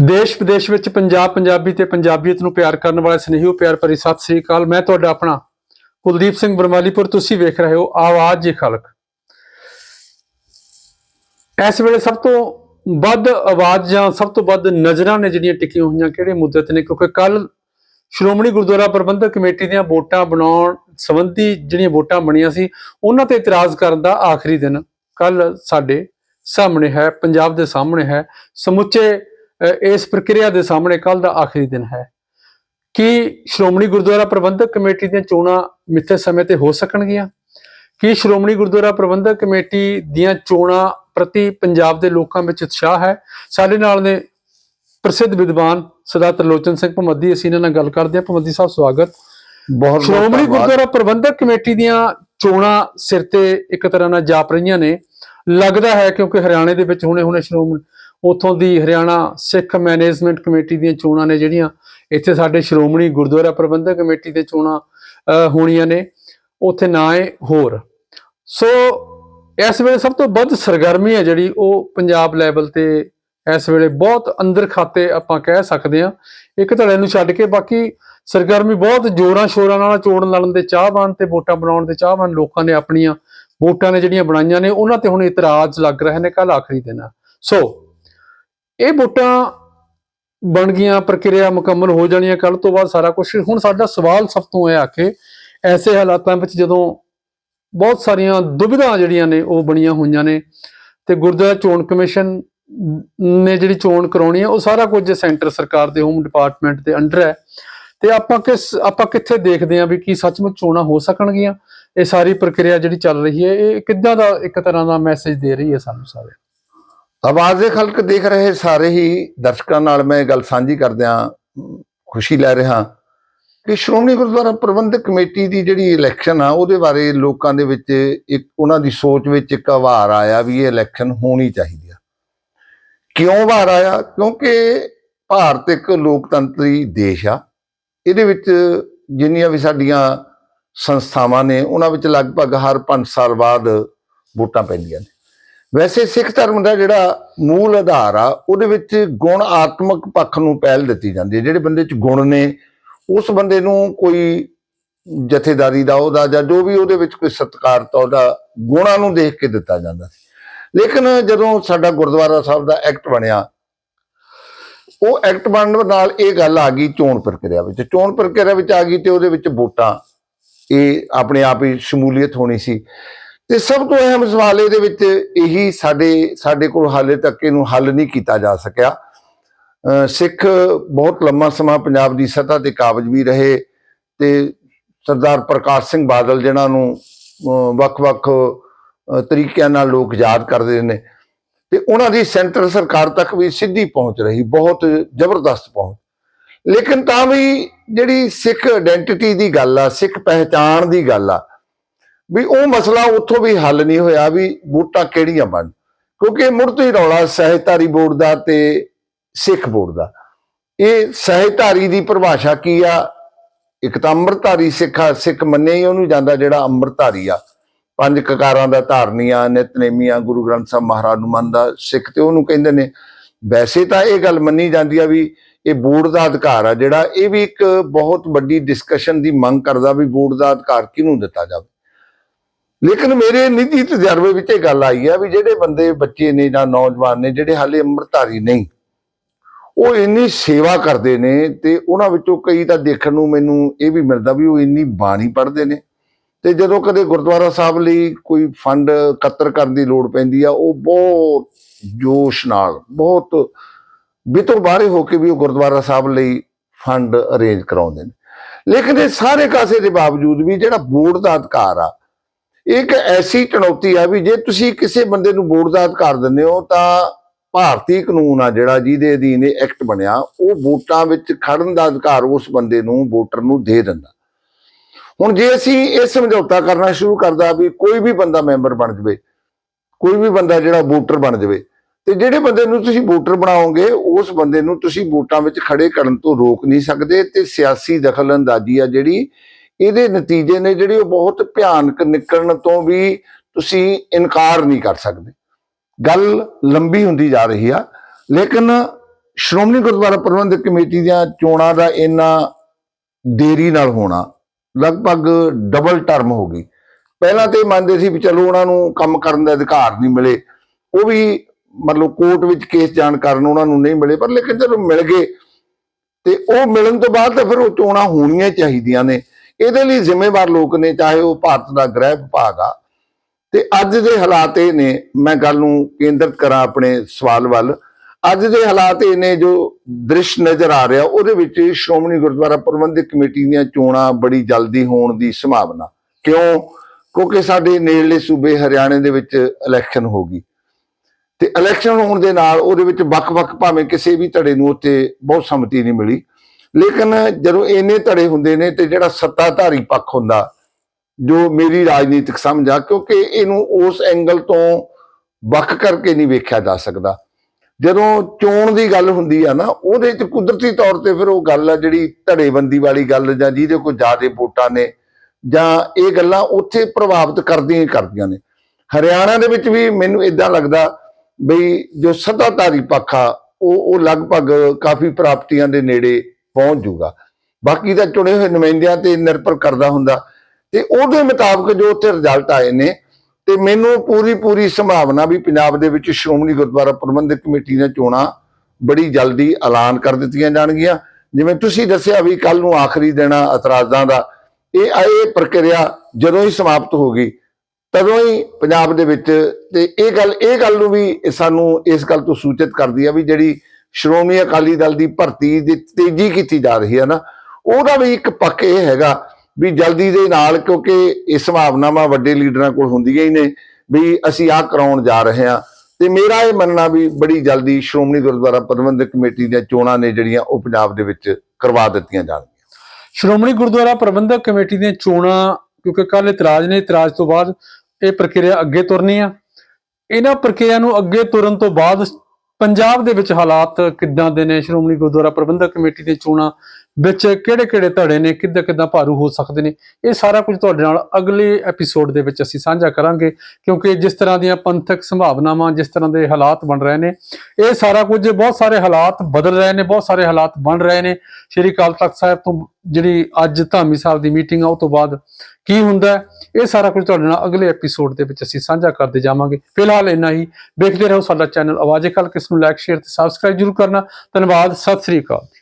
ਦੇਸ਼ ਵਿਦੇਸ਼ ਵਿੱਚ ਪੰਜਾਬ ਪੰਜਾਬੀ ਤੇ ਪੰਜਾਬੀਅਤ ਨੂੰ ਪਿਆਰ ਕਰਨ ਵਾਲੇ ਸਨੇਹੀਓ ਪਿਆਰ ਭਰੀ ਸਤਿ ਸ੍ਰੀ ਅਕਾਲ। ਮੈਂ ਤੁਹਾਡਾ ਆਪਣਾ ਕੁਲਦੀਪ ਸਿੰਘ ਬਰਮਾਲੀਪੁਰ, ਤੁਸੀਂ ਵੇਖ ਰਹੇ ਹੋ ਆਵਾਜ਼ ਜੀ ਖਲਕ। ਇਸ ਵੇਲੇ ਸਭ ਤੋਂ ਵੱਧ ਆਵਾਜ਼ ਜਾਂ ਸਭ ਤੋਂ ਵੱਧ ਨਜ਼ਰਾਂ ਨੇ ਜਿਹੜੀਆਂ ਟਿਕੀਆਂ ਹੋਈਆਂ, ਕਿਹੜੇ ਮੁੱਦੇ ਤੇ ਨੇ? ਕਿਉਂਕਿ ਕੱਲ ਸ਼੍ਰੋਮਣੀ ਗੁਰਦੁਆਰਾ ਪ੍ਰਬੰਧਕ ਕਮੇਟੀ ਦੀਆਂ ਵੋਟਾਂ ਬਣਾਉਣ ਸੰਬੰਧੀ ਜਿਹੜੀਆਂ ਵੋਟਾਂ ਬਣੀਆਂ ਸੀ, ਉਹਨਾਂ ਤੇ ਇਤਰਾਜ਼ ਕਰਨ ਦਾ ਆਖਰੀ ਦਿਨ ਕੱਲ ਸਾਡੇ ਸਾਹਮਣੇ ਹੈ, ਪੰਜਾਬ ਦੇ ਸਾਹਮਣੇ ਹੈ। ਸਮੁੱਚੇ ਇਸ ਪ੍ਰਕਿਰਿਆ ਦੇ ਸਾਹਮਣੇ ਕੱਲ ਦਾ ਆਖਰੀ ਦਿਨ ਹੈ। ਕੀ ਸ਼੍ਰੋਮਣੀ ਗੁਰਦੁਆਰਾ ਪ੍ਰਬੰਧਕ ਕਮੇਟੀ ਦੀਆਂ ਚੋਣਾਂ ਮਿੱਥੇ ਸਮੇਂ ਤੇ ਹੋ ਸਕਣਗੀਆਂ? ਕੀ ਸ਼੍ਰੋਮਣੀ ਗੁਰਦੁਆਰਾ ਪ੍ਰਬੰਧਕ ਕਮੇਟੀ ਦੀਆਂ ਚੋਣਾਂ ਪ੍ਰਤੀ ਪੰਜਾਬ ਦੇ ਲੋਕਾਂ ਵਿੱਚ ਉਤਸ਼ਾਹ ਹੈ? ਸਾਡੇ ਨਾਲ ਨੇ ਪ੍ਰਸਿੱਧ ਵਿਦਵਾਨ ਸਰਦਾਰ ਤਰਲੋਚਨ ਸਿੰਘ ਭਮੱਦੀ ਅਸੀਂ ਇਹਨਾਂ ਨਾਲ ਗੱਲ ਕਰਦੇ ਹਾਂ। ਭਮੱਦੀ ਸਾਹਿਬ ਸਵਾਗਤ। ਬਹੁਤ ਸ਼੍ਰੋਮਣੀ ਗੁਰਦੁਆਰਾ ਪ੍ਰਬੰਧਕ ਕਮੇਟੀ ਦੀਆਂ ਚੋਣਾਂ ਸਿਰ ਤੇ ਇੱਕ ਤਰ੍ਹਾਂ ਨਾਲ ਜਾਪ ਰਹੀਆਂ ਨੇ। ਲੱਗਦਾ ਹੈ ਕਿਉਂਕਿ ਹਰਿਆਣੇ ਦੇ ਵਿੱਚ ਹੁਣੇ-ਹੁਣੇ ਸ਼੍ਰੋਮਣੀ ਉਥੋਂ ਦੀ ਹਰਿਆਣਾ ਸਿੱਖ ਮੈਨੇਜਮੈਂਟ ਕਮੇਟੀ ਦੀਆਂ ਚੋਣਾਂ ਨੇ ਜਿਹੜੀਆਂ, ਇੱਥੇ ਸਾਡੇ ਸ਼੍ਰੋਮਣੀ ਗੁਰਦੁਆਰਾ ਪ੍ਰਬੰਧਕ ਕਮੇਟੀ ਦੇ ਚੋਣਾਂ ਹੋਣੀਆਂ ਨੇ, ਉੱਥੇ ਨਾ ਹੈ ਹੋਰ। ਸੋ, ਇਸ ਵੇਲੇ ਸਭ ਤੋਂ ਵੱਧ ਸਰਗਰਮੀ ਹੈ ਜਿਹੜੀ ਉਹ ਪੰਜਾਬ ਲੈਵਲ ਤੇ ਇਸ ਵੇਲੇ ਬਹੁਤ ਅੰਦਰ ਖਾਤੇ ਆਪਾਂ ਕਹਿ ਸਕਦੇ ਹਾਂ। ਇੱਕ ਧੜੇ ਨੂੰ ਛੱਡ ਕੇ ਬਾਕੀ ਸਰਗਰਮੀ ਬਹੁਤ ਜ਼ੋਰਾਂ ਸ਼ੋਰਾਂ ਨਾਲ ਚੋਣ ਲੜਨ ਦੇ ਚਾਹਵਾਨ ਤੇ ਵੋਟਾਂ ਬਣਾਉਣ ਦੇ ਚਾਹਵਾਨ ਲੋਕਾਂ ਨੇ ਆਪਣੀਆਂ ਵੋਟਾਂ ਨੇ ਜਿਹੜੀਆਂ ਬਣਾਈਆਂ ਨੇ, ਉਹਨਾਂ ਤੇ ਹੁਣ ਇਤਰਾਜ਼ ਲੱਗ ਰਹੇ ਨੇ ਕੱਲ ਆਖਰੀ ਦਿਨ। ਸੋ ਇਹ ਵੋਟਾਂ ਬਣ ਗਈਆਂ, ਪ੍ਰਕਿਰਿਆ ਮੁਕੰਮਲ ਹੋ ਜਾਣੀਆਂ ਕੱਲ ਤੋਂ ਬਾਅਦ ਸਾਰਾ ਕੁਝ ਹੁਣ ਸਾਡਾ ਸਵਾਲ ਸਭ ਤੋਂ ਇਹ ਆ ਕਿ ਐਸੇ ਹਾਲਾਤਾਂ ਵਿੱਚ ਜਦੋਂ ਬਹੁਤ ਸਾਰੀਆਂ ਦੁਬਿਧਾ ਜਿਹੜੀਆਂ ਨੇ, ਉਹ ਬਣੀਆਂ ਹੋਈਆਂ ਨੇ ਤੇ ਗੁਰਦੁਆਰਾ ਚੋਣ ਕਮਿਸ਼ਨ ਨੇ ਜਿਹੜੀ ਚੋਣ ਕਰਾਉਣੀ ਹੈ ਉਹ ਸਾਰਾ ਕੁਝ ਸੈਂਟਰ ਸਰਕਾਰ ਦੇ, ਹੋਮ ਡਿਪਾਰਟਮੈਂਟ ਦੇ ਅੰਡਰ ਹੈ। ਤੇ ਆਪਾਂ ਕਿਸ, ਆਪਾਂ ਕਿੱਥੇ ਦੇਖਦੇ ਹਾਂ ਵੀ ਕੀ ਸੱਚਮੁੱਚ ਚੋਣਾਂ ਹੋ ਸਕਣਗੀਆਂ? ਇਹ ਸਾਰੀ ਪ੍ਰਕਿਰਿਆ ਜਿਹੜੀ ਚੱਲ ਰਹੀ ਹੈ, ਇਹ ਕਿੱਦਾਂ ਦਾ ਇੱਕ ਤਰ੍ਹਾਂ ਦਾ ਮੈਸੇਜ ਦੇ ਰਹੀ ਹੈ ਸਾਨੂੰ ਸਾਰੇ ਆਵਾਜ਼ ਦੇ ਖਲਕ ਦੇਖ ਰਹੇ ਸਾਰੇ ਹੀ ਦਰਸ਼ਕਾਂ ਨਾਲ ਮੈਂ ਇਹ ਗੱਲ ਸਾਂਝੀ ਕਰਦਿਆਂ ਖੁਸ਼ੀ ਲੈ ਰਿਹਾ ਕਿ ਸ਼੍ਰੋਮਣੀ ਗੁਰਦੁਆਰਾ ਪ੍ਰਬੰਧਕ ਕਮੇਟੀ ਦੀ ਜਿਹੜੀ ਇਲੈਕਸ਼ਨ ਆ, ਉਹਦੇ ਬਾਰੇ ਲੋਕਾਂ ਦੇ ਵਿੱਚ ਇੱਕ, ਉਹਨਾਂ ਦੀ ਸੋਚ ਵਿੱਚ ਇੱਕ ਵਾਰ ਆਇਆ ਵੀ ਇਹ ਇਲੈਕਸ਼ਨ ਹੋਣੀ ਚਾਹੀਦੀ ਆ। ਕਿਉਂ ਵਾਰ ਆਇਆ? ਕਿਉਂਕਿ ਭਾਰਤ ਇੱਕ ਲੋਕਤੰਤਰੀ ਦੇਸ਼ ਆ। ਇਹਦੇ ਵਿੱਚ ਜਿੰਨੀਆਂ ਵੀ ਸਾਡੀਆਂ ਸੰਸਥਾਵਾਂ ਨੇ, ਉਹਨਾਂ ਵਿੱਚ ਲਗਭਗ ਹਰ 5 ਸਾਲ ਬਾਅਦ ਵੋਟਾਂ ਪੈਂਦੀਆਂ ਨੇ। ਵੈਸੇ ਸਿੱਖ ਧਰਮ ਦਾ ਜਿਹੜਾ ਮੂਲ ਆਧਾਰ ਆ, ਉਹਦੇ ਵਿੱਚ ਗੁਣ ਆਤਮਕ ਪੱਖ ਨੂੰ ਪਹਿਲ ਦਿੱਤੀ ਜਾਂਦੀ ਹੈ। ਜਿਹੜੇ ਬੰਦੇ 'ਚ ਗੁਣ ਨੇ, ਉਸ ਬੰਦੇ ਨੂੰ ਕੋਈ ਜਥੇਦਾਰੀ ਦਾ ਉਹਦਾ ਜਾਂ ਜੋ ਵੀ ਉਹਦੇ ਵਿੱਚ ਕੋਈ ਸਤਿਕਾਰਤਾ ਉਹਦਾ ਗੁਣਾਂ ਨੂੰ ਦੇਖ ਕੇ ਦਿੱਤਾ ਜਾਂਦਾ ਸੀ। ਲੇਕਿਨ ਜਦੋਂ ਸਾਡਾ ਗੁਰਦੁਆਰਾ ਸਾਹਿਬ ਦਾ ਐਕਟ ਬਣਿਆ, ਉਹ ਐਕਟ ਬਣਨ ਨਾਲ ਇਹ ਗੱਲ ਆ ਗਈ ਚੋਣ ਪ੍ਰਕਿਰਿਆ ਵਿੱਚ। ਚੋਣ ਪ੍ਰਕਿਰਿਆ ਵਿੱਚ ਆ ਗਈ ਤੇ ਉਹਦੇ ਵਿੱਚ ਵੋਟਾਂ। ਇਹ ਆਪਣੇ ਆਪ ਹੀ ਸ਼ਮੂਲੀਅਤ ਹੋਣੀ ਸੀ। ਤੇ ਸਭ ਤੋਂ ਅਹਿਮ ਸਵਾਲ ਇਹਦੇ ਵਿੱਚ ਇਹੀ ਸਾਡੇ ਸਾਡੇ ਕੋਲ ਹਾਲੇ ਤੱਕ ਇਹਨੂੰ ਹੱਲ ਨਹੀਂ ਕੀਤਾ ਜਾ ਸਕਿਆ। ਸਿੱਖ ਬਹੁਤ ਲੰਮਾ ਸਮਾਂ ਪੰਜਾਬ ਦੀ ਸੱਤਾ ਤੇ ਕਾਬਜ ਵੀ ਰਹੇ ਤੇ ਸਰਦਾਰ ਪ੍ਰਕਾਸ਼ ਸਿੰਘ ਬਾਦਲ ਜਿਨ੍ਹਾਂ ਨੂੰ ਵੱਖ-ਵੱਖ ਤਰੀਕਿਆਂ ਨਾਲ ਲੋਕ ਯਾਦ ਕਰਦੇ ਨੇ ਤੇ ਉਹਨਾਂ ਦੀ ਸੈਂਟਰ ਸਰਕਾਰ ਤੱਕ ਵੀ ਸਿੱਧੀ ਪਹੁੰਚ ਰਹੀ, ਬਹੁਤ ਜ਼ਬਰਦਸਤ ਪਹੁੰਚ। ਲੇਕਿਨ ਤਾਂ ਵੀ ਜਿਹੜੀ ਸਿੱਖ ਆਇਡੈਂਟੀਟੀ ਦੀ ਗੱਲ ਆ, ਸਿੱਖ ਪਹਿਚਾਣ ਦੀ ਗੱਲ ਆ ਵੀ ਉਹ ਮਸਲਾ ਉੱਥੋਂ ਵੀ ਹੱਲ ਨਹੀਂ ਹੋਇਆ ਵੀ ਵੋਟਾਂ ਕਿਹੜੀਆਂ ਬਣ। ਕਿਉਂਕਿ ਮੁੜ ਤੋਂ ਹੀ ਰੌਲਾ ਸਹਿਤਾਰੀ ਬੋਰਡ ਦਾ ਤੇ ਸਿੱਖ ਬੋਰਡ ਦਾ। ਇਹ ਸਹਿਤਾਰੀ ਦੀ ਪਰਿਭਾਸ਼ਾ ਕੀ ਆ? ਇੱਕ ਤਾਂ ਅੰਮ੍ਰਿਤਧਾਰੀ ਸਿੱਖ ਆ, ਸਿੱਖ ਮੰਨੇ ਹੀ ਉਹਨੂੰ ਜਾਂਦਾ ਜਿਹੜਾ ਅੰਮ੍ਰਿਤਧਾਰੀ ਆ। ਪੰਜ ਕਕਾਰਾਂ ਦਾ ਧਾਰਨੀਆਂ, ਨਿਤਨੇਮੀਆਂ, ਗੁਰੂ ਗ੍ਰੰਥ ਸਾਹਿਬ ਮਹਾਰਾਜ ਨੂੰ ਮੰਨਦਾ, ਸਿੱਖ ਤੇ ਉਹਨੂੰ ਕਹਿੰਦੇ ਨੇ। ਵੈਸੇ ਤਾਂ ਇਹ ਗੱਲ ਮੰਨੀ ਜਾਂਦੀ ਆ ਵੀ ਇਹ ਬੋਰਡ ਦਾ ਅਧਿਕਾਰ ਆ ਜਿਹੜਾ, ਇਹ ਵੀ ਇੱਕ ਬਹੁਤ ਵੱਡੀ ਡਿਸਕਸ਼ਨ ਦੀ ਮੰਗ ਕਰਦਾ ਵੀ ਬੋਰਡ ਦਾ ਅਧਿਕਾਰ ਕਿਹਨੂੰ ਦਿੱਤਾ ਜਾਵੇ। ਲੇਕਿਨ ਮੇਰੇ ਨਿੱਜੀ ਤਜਰਬੇ ਵਿੱਚ ਇਹ ਗੱਲ ਆਈ ਆ ਵੀ ਜਿਹੜੇ ਬੰਦੇ, ਬੱਚੇ ਨੇ ਜਾਂ ਨੌਜਵਾਨ ਨੇ ਜਿਹੜੇ ਹਾਲੇ ਅੰਮ੍ਰਿਤਧਾਰੀ ਨਹੀਂ, ਉਹ ਇੰਨੀ ਸੇਵਾ ਕਰਦੇ ਨੇ ਤੇ ਉਹਨਾਂ ਵਿੱਚੋਂ ਕਈ ਤਾਂ ਦੇਖਣ ਨੂੰ ਮੈਨੂੰ ਇਹ ਵੀ ਮਿਲਦਾ ਵੀ ਉਹ ਇੰਨੀ ਬਾਣੀ ਪੜ੍ਹਦੇ ਨੇ। ਤੇ ਜਦੋਂ ਕਦੇ ਗੁਰਦੁਆਰਾ ਸਾਹਿਬ ਲਈ ਕੋਈ ਫੰਡ ਇਕੱਤਰ ਕਰਨ ਦੀ ਲੋੜ ਪੈਂਦੀ ਆ, ਉਹ ਬਹੁਤ ਜੋਸ਼ ਨਾਲ, ਬਹੁਤ ਬਿਤੋਂ ਬਾਹਰੇ ਹੋ ਕੇ ਵੀ ਉਹ ਗੁਰਦੁਆਰਾ ਸਾਹਿਬ ਲਈ ਫੰਡ ਅਰੇਂਜ ਕਰਾਉਂਦੇ ਨੇ। ਲੇਕਿਨ ਇਹ ਸਾਰੇ ਕਾਸੇ ਦੇ ਬਾਵਜੂਦ ਵੀ ਜਿਹੜਾ ਬੋਰਡ ਦਾ ਅਧਿਕਾਰ ਆ ਇੱਕ ਐਸੀ ਚੁਣੌਤੀ ਆ ਵੀ ਜੇ ਤੁਸੀਂ ਕਿਸੇ ਬੰਦੇ ਨੂੰ ਵੋਟ ਦਾ ਅਧਿਕਾਰ ਦਿੰਦੇ ਹੋ, ਤਾਂ ਭਾਰਤੀ ਕਾਨੂੰਨ ਆ ਜਿਹੜਾ ਜਿਹਦੇ ਅਧੀਨ ਇਹ ਐਕਟ ਬਣਿਆ, ਉਹ ਵੋਟਾਂ ਵਿੱਚ ਖੜਨ ਦਾ ਅਧਿਕਾਰ ਉਸ ਬੰਦੇ ਨੂੰ ਵੋਟਰ ਨੂੰ ਦੇ ਦਿੰਦਾ। ਹੁਣ ਜੇ ਅਸੀਂ ਇਹ ਸਮਝੌਤਾ ਕਰਨਾ ਸ਼ੁਰੂ ਕਰਦਾ ਵੀ ਕੋਈ ਵੀ ਬੰਦਾ ਮੈਂਬਰ ਬਣ ਜਾਵੇ, ਕੋਈ ਵੀ ਬੰਦਾ ਜਿਹੜਾ ਵੋਟਰ ਬਣ ਜਾਵੇ, ਤੇ ਜਿਹੜੇ ਬੰਦੇ ਨੂੰ ਤੁਸੀਂ ਵੋਟਰ ਬਣਾਓਗੇ, ਉਸ ਬੰਦੇ ਨੂੰ ਤੁਸੀਂ ਵੋਟਾਂ ਵਿੱਚ ਖੜੇ ਕਰਨ ਤੋਂ ਰੋਕ ਨਹੀਂ ਸਕਦੇ, ਤੇ ਸਿਆਸੀ ਦਖਲ ਅੰਦਾਜ਼ੀ ਆ ਜਿਹੜੀ ਇਹਦੇ ਨਤੀਜੇ ਨੇ ਜਿਹੜੇ ਉਹ ਬਹੁਤ ਭਿਆਨਕ ਨਿਕਲਣ ਤੋਂ ਵੀ ਤੁਸੀਂ ਇਨਕਾਰ ਨਹੀਂ ਕਰ ਸਕਦੇ। ਗੱਲ ਲੰਬੀ ਹੁੰਦੀ ਜਾ ਰਹੀ ਆ, ਲੇਕਿਨ ਸ਼੍ਰੋਮਣੀ ਗੁਰਦੁਆਰਾ ਪ੍ਰਬੰਧਕ ਕਮੇਟੀ ਦੀਆਂ ਚੋਣਾਂ ਦਾ ਇੰਨਾ ਦੇਰੀ ਨਾਲ ਹੋਣਾ ਲਗਭਗ ਡਬਲ ਟਰਮ ਹੋ ਗਈ। ਪਹਿਲਾਂ ਤੇ ਮੰਨਦੇ ਸੀ ਵੀ ਚਲੋ ਉਹਨਾਂ ਨੂੰ ਕੰਮ ਕਰਨ ਦਾ ਅਧਿਕਾਰ ਨਹੀਂ ਮਿਲੇ। ਉਹ ਵੀ ਮਤਲਬ ਕੋਰਟ ਵਿੱਚ ਕੇਸ ਜਾਣ ਕਾਰਨ ਉਹਨਾਂ ਨੂੰ ਨਹੀਂ ਮਿਲੇ, ਪਰ ਲੇਕਿਨ ਜਦੋਂ ਮਿਲ ਗਏ ਤੇ ਉਹ ਮਿਲਣ ਤੋਂ ਬਾਅਦ ਤਾਂ ਫਿਰ ਉਹ ਚੋਣਾਂ ਹੋਣੀਆਂ ਚਾਹੀਦੀਆਂ ਨੇ। ਇਹਦੇ ਲਈ ਜ਼ਿੰਮੇਵਾਰ ਲੋਕ ਨੇ, ਚਾਹੇ ਉਹ ਭਾਰਤ ਦਾ ਗ੍ਰਹਿ ਵਿਭਾਗ ਆ। ਤੇ ਅੱਜ ਦੇ ਹਾਲਾਤ ਇਹ ਨੇ, ਮੈਂ ਗੱਲ ਨੂੰ ਕੇਂਦਰਿਤ ਕਰਾਂ ਆਪਣੇ ਸਵਾਲ ਵੱਲ। ਅੱਜ ਦੇ ਹਾਲਾਤ ਇਹ ਨੇ, ਜੋ ਦ੍ਰਿਸ਼ ਨਜ਼ਰ ਆ ਰਿਹਾ, ਉਹਦੇ ਵਿੱਚ ਸ਼੍ਰੋਮਣੀ ਗੁਰਦੁਆਰਾ ਪ੍ਰਬੰਧਕ ਕਮੇਟੀ ਦੀਆਂ ਚੋਣਾਂ ਬੜੀ ਜਲਦੀ ਹੋਣ ਦੀ ਸੰਭਾਵਨਾ। ਕਿਉਂ? ਕਿਉਂਕਿ ਸਾਡੇ ਨੇੜਲੇ ਸੂਬੇ ਹਰਿਆਣੇ ਦੇ ਵਿੱਚ ਇਲੈਕਸ਼ਨ ਹੋ ਗਈ। ਤੇ ਇਲੈਕਸ਼ਨ ਹੋਣ ਦੇ ਨਾਲ ਉਹਦੇ ਵਿੱਚ ਵੱਖ-ਵੱਖ ਭਾਵੇਂ ਕਿਸੇ ਵੀ ਧੜੇ ਨੂੰ ਉੱਥੇ ਬਹੁਤ ਸੰਮਤੀ ਨਹੀਂ ਮਿਲੀ। ਲੇਕਿਨ ਜਦੋਂ ਇੰਨੇ ਧੜੇ ਹੁੰਦੇ ਨੇ ਤੇ ਜਿਹੜਾ ਸੱਤਾਧਾਰੀ ਪੱਖ ਹੁੰਦਾ, ਜੋ ਮੇਰੀ ਰਾਜਨੀਤਿਕ ਸਮਝ ਆ, ਕਿਉਂਕਿ ਇਹਨੂੰ ਉਸ ਐਂਗਲ ਤੋਂ ਵੱਖ ਕਰਕੇ ਨਹੀਂ ਵੇਖਿਆ ਜਾ ਸਕਦਾ। ਜਦੋਂ ਚੋਣ ਦੀ ਗੱਲ ਹੁੰਦੀ ਆ ਨਾ, ਉਹਦੇ ਚ ਕੁਦਰਤੀ ਤੌਰ ਤੇ ਫਿਰ ਉਹ ਗੱਲ ਆ ਜਿਹੜੀ ਧੜੇਬੰਦੀ ਵਾਲੀ ਗੱਲ ਜਾਂ ਜਿਹਦੇ ਕੋਲ ਜ਼ਿਆਦਾ ਵੋਟਾਂ ਨੇ, ਜਾਂ ਇਹ ਗੱਲਾਂ ਉੱਥੇ ਪ੍ਰਭਾਵਿਤ ਕਰਦੀਆਂ ਹੀ ਕਰਦੀਆਂ ਨੇ। ਹਰਿਆਣਾ ਦੇ ਵਿੱਚ ਵੀ ਮੈਨੂੰ ਇਦਾਂ ਲੱਗਦਾ ਬਈ ਜੋ ਸੱਤਾਧਾਰੀ ਪੱਖ ਆ, ਉਹ ਉਹ ਲਗਭਗ ਕਾਫੀ ਪ੍ਰਾਪਤੀਆਂ ਦੇ ਨੇੜੇ ਪਹੁੰਚ ਜੂਗਾ। ਬਾਕੀ ਤਾਂ ਚੁਣੇ ਹੋਏ ਨੁਮਾਇੰਦਿਆਂ ਤੇ ਨਿਰਭਰ ਕਰਦਾ ਹੁੰਦਾ। ਤੇ ਉਹਦੇ ਮੁਤਾਬਕ ਜੋ ਉੱਥੇ ਰਿਜ਼ਲਟ ਆਏ ਨੇ, ਤੇ ਮੈਨੂੰ ਪੂਰੀ ਪੂਰੀ ਸੰਭਾਵਨਾ ਵੀ ਪੰਜਾਬ ਦੇ ਵਿੱਚ ਸ਼੍ਰੋਮਣੀ ਗੁਰਦੁਆਰਾ ਪ੍ਰਬੰਧਕ ਕਮੇਟੀ ਦੀਆਂ ਚੋਣਾਂ ਬੜੀ ਜਲਦੀ ਐਲਾਨ ਕਰ ਦਿੱਤੀਆਂ ਜਾਣਗੀਆਂ। ਜਿਵੇਂ ਤੁਸੀਂ ਦੱਸਿਆ ਵੀ ਕੱਲ ਨੂੰ ਆਖਰੀ ਦਿਨ ਆ ਇਤਰਾਜ਼ਾਂ ਦਾ, ਇਹ ਇਹ ਪ੍ਰਕਿਰਿਆ ਜਦੋਂ ਹੀ ਸਮਾਪਤ ਹੋ ਗਈ, ਤਦੋਂ ਹੀ ਪੰਜਾਬ ਦੇ ਵਿੱਚ, ਤੇ ਇਹ ਗੱਲ ਇਹ ਗੱਲ ਨੂੰ ਵੀ ਸਾਨੂੰ ਇਸ ਗੱਲ ਤੋਂ ਸੂਚਿਤ ਕਰਦੀ ਆ ਵੀ ਜਿਹੜੀ ਸ਼੍ਰੋਮਣੀ ਅਕਾਲੀ ਦਲ ਦੀ ਭਰਤੀ ਦੀ ਤੇਜ਼ੀ ਕੀਤੀ ਜਾ ਰਹੀ ਹੈ ਨਾ, ਉਹਦਾ ਵੀ ਇੱਕ ਪੱਖ ਇਹ ਹੈਗਾ ਵੀ ਜਲਦੀ ਦੇ ਨਾਲ, ਕਿਉਂਕਿ ਇਹ ਸੰਭਾਵਨਾਵਾਂ ਵੱਡੇ ਲੀਡਰਾਂ ਕੋਲ ਹੁੰਦੀਆਂ ਹੀ ਨੇ ਵੀ ਅਸੀਂ ਆਹ ਕਰਾਉਣ ਜਾ ਰਹੇ ਹਾਂ। ਤੇ ਮੇਰਾ ਇਹ ਮੰਨਣਾ ਵੀ ਬੜੀ ਜਲਦੀ ਸ਼੍ਰੋਮਣੀ ਗੁਰਦੁਆਰਾ ਪ੍ਰਬੰਧਕ ਕਮੇਟੀ ਦੀਆਂ ਚੋਣਾਂ ਨੇ ਜਿਹੜੀਆਂ ਉਹ ਪੰਜਾਬ ਦੇ ਵਿੱਚ ਕਰਵਾ ਦਿੱਤੀਆਂ ਜਾਣਗੀਆਂ। ਸ਼੍ਰੋਮਣੀ ਗੁਰਦੁਆਰਾ ਪ੍ਰਬੰਧਕ ਕਮੇਟੀ ਦੀਆਂ ਚੋਣਾਂ, ਕਿਉਂਕਿ ਕੱਲ ਇਤਰਾਜ਼ ਨੇ, ਇਤਰਾਜ਼ ਤੋਂ ਬਾਅਦ ਇਹ ਪ੍ਰਕਿਰਿਆ ਅੱਗੇ ਤੁਰਨੀ ਆ। ਇਹਨਾਂ ਪ੍ਰਕਿਰਿਆ ਨੂੰ ਅੱਗੇ ਤੁਰਨ ਤੋਂ ਬਾਅਦ ਪੰਜਾਬ ਦੇ ਵਿੱਚ ਹਾਲਾਤ ਕਿੱਦਾਂ ਦੇ ਨੇ? ਸ਼੍ਰੋਮਣੀ ਗੁਰਦੁਆਰਾ ਪ੍ਰਬੰਧਕ ਕਮੇਟੀ ਦੀਆਂ ਚੋਣਾਂ ਵਿੱਚ ਕਿਹੜੇ-ਕਿਹੜੇ ਧੜੇ ਨੇ, ਕਿੱਦਾਂ ਕਿੱਦਾਂ ਭਾਰੂ ਹੋ ਸਕਦੇ ਨੇ, ਇਹ ਸਾਰਾ ਕੁਝ ਤੁਹਾਡੇ ਨਾਲ ਅਗਲੇ ਐਪੀਸੋਡ ਦੇ ਵਿੱਚ ਅਸੀਂ ਸਾਂਝਾ ਕਰਾਂਗੇ, ਕਿਉਂਕਿ ਜਿਸ ਤਰ੍ਹਾਂ ਦੀਆਂ ਪੰਥਕ ਸੰਭਾਵਨਾਵਾਂ, ਜਿਸ ਤਰ੍ਹਾਂ ਦੇ ਹਾਲਾਤ ਬਣ ਰਹੇ ਨੇ, ਇਹ ਸਾਰਾ ਕੁਝ ਬਹੁਤ ਸਾਰੇ ਹਾਲਾਤ ਬਦਲ ਰਹੇ ਨੇ, ਬਹੁਤ ਸਾਰੇ ਹਾਲਾਤ ਬਣ ਰਹੇ ਨੇ। ਸ਼੍ਰੀ ਅਕਾਲ ਤਖਤ ਸਾਹਿਬ ਤੋਂ ਜਿਹੜੀ ਅੱਜ ਧਾਮੀ ਸਾਹਿਬ ਦੀ ਮੀਟਿੰਗ ਆ, ਉਹ ਤੋਂ ਬਾਅਦ ਕੀ ਹੁੰਦਾ ਇਹ ਸਾਰਾ ਕੁਝ ਤੁਹਾਡੇ ਨਾਲ ਅਗਲੇ ਐਪੀਸੋਡ ਦੇ ਵਿੱਚ ਅਸੀਂ ਸਾਂਝਾ ਕਰਦੇ ਜਾਵਾਂਗੇ। ਫਿਲਹਾਲ ਇੰਨਾ ਹੀ, ਵੇਖਦੇ ਰਹੋ ਸਾਡਾ ਚੈਨਲ ਆਵਾਜ਼ੇ ਕੱਲ ਕਿਸ ਨੂੰ ਲਾਈਕ ਸ਼ੇਅਰ ਤੇ ਸਬਸਕ੍ਰਾਈਬ ਜਰੂਰ ਕਰਨਾ। ਧੰਨਵਾਦ, ਸਤਿ ਸ੍ਰੀ ਅਕਾਲ।